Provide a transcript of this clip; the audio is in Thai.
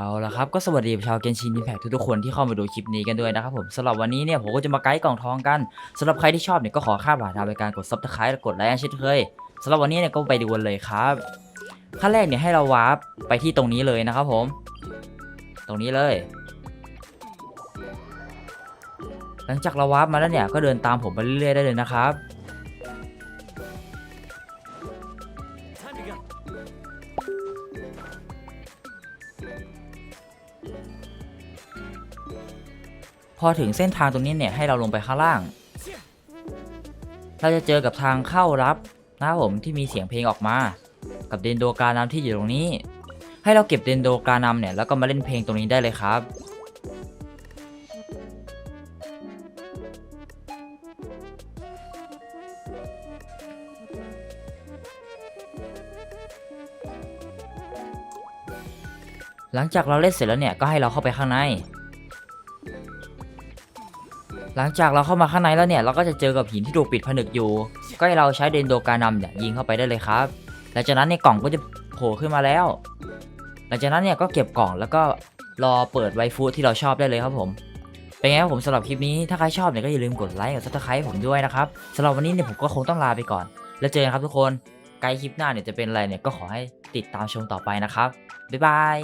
เอาละครับก็สวัสดีชาวเกนชินอิมแพคทุกๆคนที่เข้ามาดูคลิปนี้กันด้วยนะครับผมสำหรับวันนี้เนี่ยผมก็จะมาไกด์กล่องทองกันสำหรับใครที่ชอบเนี่ยก็ขอค่าบาทดาวในการกดซับสไครต์และกดไลค์เช่นเคยสำหรับวันนี้เนี่ยก็ไปดูกันเลยครับขั้นแรกเนี่ยให้เราวาร์ปไปที่ตรงนี้เลยนะครับผม ตรงนี้เลย หลังจากเราวาร์ปมาแล้วเนี่ยก็เดินตามผมไปเรื่อยๆได้เลยนะครับ พอถึงเส้นทางตรงนี้เนี่ยให้เราลงไปข้างล่าง เราจะเจอกับทางเข้ารับนะครับผมที่มีเสียงเพลงออกมา กับเดนโดการนำที่อยู่ตรงนี้ ให้เราเก็บเดนโดการนำเนี่ยแล้วก็มาเล่นเพลงตรงนี้ได้เลยครับหลังจากเราเล่นเสร็จแล้วเนี่ยก็ให้เราเข้าไปข้างใน หลังจากเราเข้ามาข้างในแล้วเนี่ยเราก็จะเจอกับหินที่ถูกปิดผนึกอยู่ ก็ให้เราใช้เดนโดการนำเนี่ยยิงเข้าไปได้เลยครับหลังจากนั้นเนี่ยกล่องก็จะโผล่ขึ้นมาแล้ว หลังจากนั้นเนี่ยก็เก็บกล่องแล้วก็รอเปิดไวฟูดที่เราชอบได้เลยครับผมเป็นไงครับผมสำหรับคลิปนี้ถ้าใครชอบเนี่ยก็อย่าลืมกดไลค์กดซับสไครต์ผมด้วยนะครับสำหรับวันนี้เนี่ยผมก็คงต้องลาไปก่อน แล้วเจอกันครับทุกคนไกด์คลิปหน้าเนี่ยจะเป็นอะไรเนี่ยก็ขอให้ติดตามชมต่อไปนะครับบ๊ายบาย